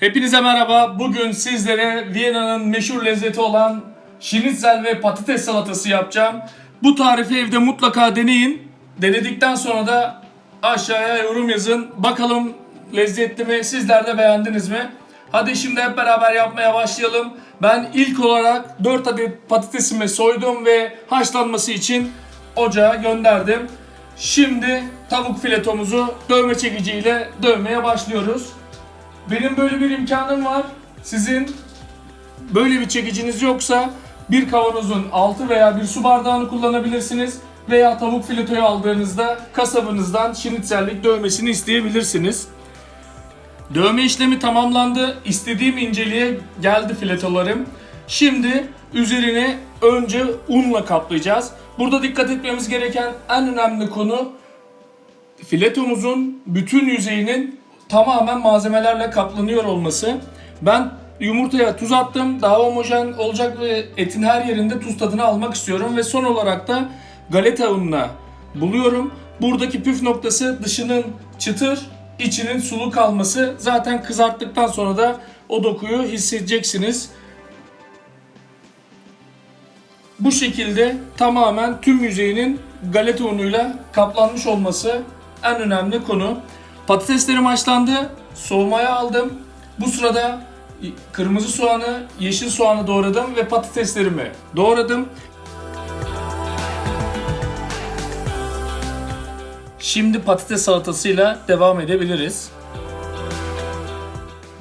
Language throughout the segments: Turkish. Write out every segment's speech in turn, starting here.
Hepinize merhaba. Bugün sizlere Viyana'nın meşhur lezzeti olan şinitzel ve patates salatası yapacağım. Bu tarifi evde mutlaka deneyin. Denedikten sonra da aşağıya yorum yazın. Bakalım lezzetli mi? Sizler de beğendiniz mi? Hadi şimdi hep beraber yapmaya başlayalım. Ben ilk olarak 4 adet patatesimi soydum ve haşlanması için ocağa gönderdim. Şimdi tavuk filetomuzu dövme çekiciyle dövmeye başlıyoruz. Benim böyle bir imkanım var. Sizin böyle bir çekiciniz yoksa bir kavanozun altı veya bir su bardağını kullanabilirsiniz. Veya tavuk filetoyu aldığınızda kasabınızdan şinitzellik dövmesini isteyebilirsiniz. Dövme işlemi tamamlandı. İstediğim inceliğe geldi filetolarım. Şimdi üzerine önce unla kaplayacağız. Burada dikkat etmemiz gereken en önemli konu filetomuzun bütün yüzeyinin tamamen malzemelerle kaplanıyor olması. Ben yumurtaya tuz attım. Daha homojen olacak ve etin her yerinde tuz tadını almak istiyorum. Ve son olarak da galeta ununa buluyorum. Buradaki püf noktası dışının çıtır, içinin sulu kalması. Zaten kızarttıktan sonra da o dokuyu hissedeceksiniz. Bu şekilde tamamen tüm yüzeyinin galeta unuyla kaplanmış olması en önemli konu. Patateslerim haşlandı, soğumaya aldım. Bu sırada kırmızı soğanı, yeşil soğanı doğradım ve patateslerimi doğradım. Şimdi patates salatasıyla devam edebiliriz.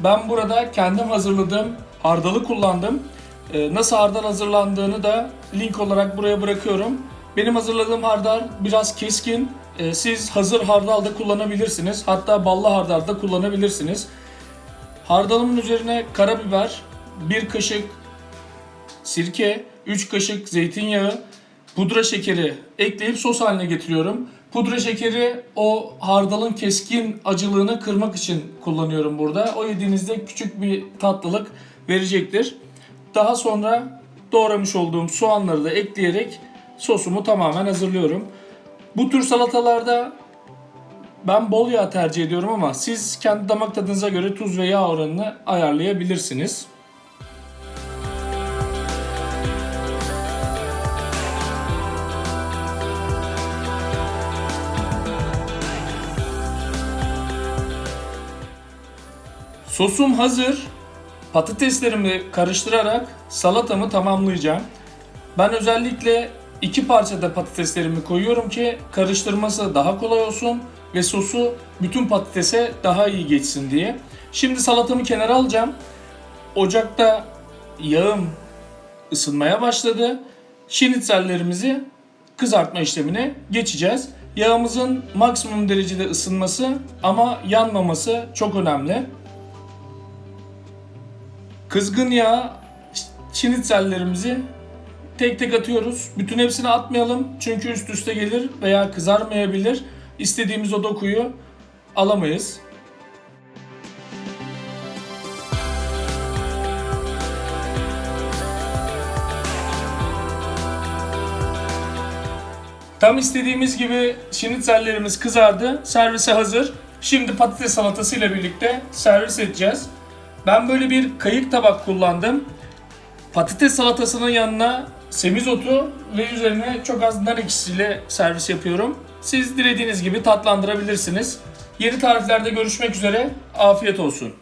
Ben burada kendim hazırladığım hardalı kullandım. Ee, Nasıl hardal hazırlandığını da link olarak buraya bırakıyorum. Benim hazırladığım hardal biraz keskin. Ee, Siz hazır hardal da kullanabilirsiniz. Hatta ballı hardal da kullanabilirsiniz. Hardalımın üzerine karabiber, 1 kaşık sirke, 3 kaşık zeytinyağı, pudra şekeri ekleyip sos haline getiriyorum. Pudra şekeri o hardalın keskin acılığını kırmak için kullanıyorum burada. O yediğinizde küçük bir tatlılık verecektir. Daha sonra doğramış olduğum soğanları da ekleyerek sosumu tamamen hazırlıyorum. Bu tür salatalarda ben bol yağ tercih ediyorum ama siz kendi damak tadınıza göre tuz ve yağ oranını ayarlayabilirsiniz. Sosum hazır. Patateslerimi karıştırarak salatamı tamamlayacağım. Ben özellikle iki parçada patateslerimi koyuyorum ki karıştırması daha kolay olsun ve sosu bütün patatese daha iyi geçsin diye. Şimdi salatamı kenara alacağım. Ocakta yağım ısınmaya başladı. Şinitzellerimizi kızartma işlemine geçeceğiz. Yağımızın maksimum derecede ısınması ama yanmaması çok önemli. Kızgın yağ şinitzellerimizi tek tek atıyoruz. Bütün hepsini atmayalım çünkü üst üste gelir veya kızarmayabilir. İstediğimiz o dokuyu alamayız. Tam istediğimiz gibi şinitzellerimiz kızardı. Servise hazır. Şimdi patates salatası ile birlikte servis edeceğiz. Ben böyle bir kayık tabak kullandım. Patates salatasının yanına semizotu ve üzerine çok az nar ekşisiyle servis yapıyorum. Siz dilediğiniz gibi tatlandırabilirsiniz. Yeni tariflerde görüşmek üzere. Afiyet olsun.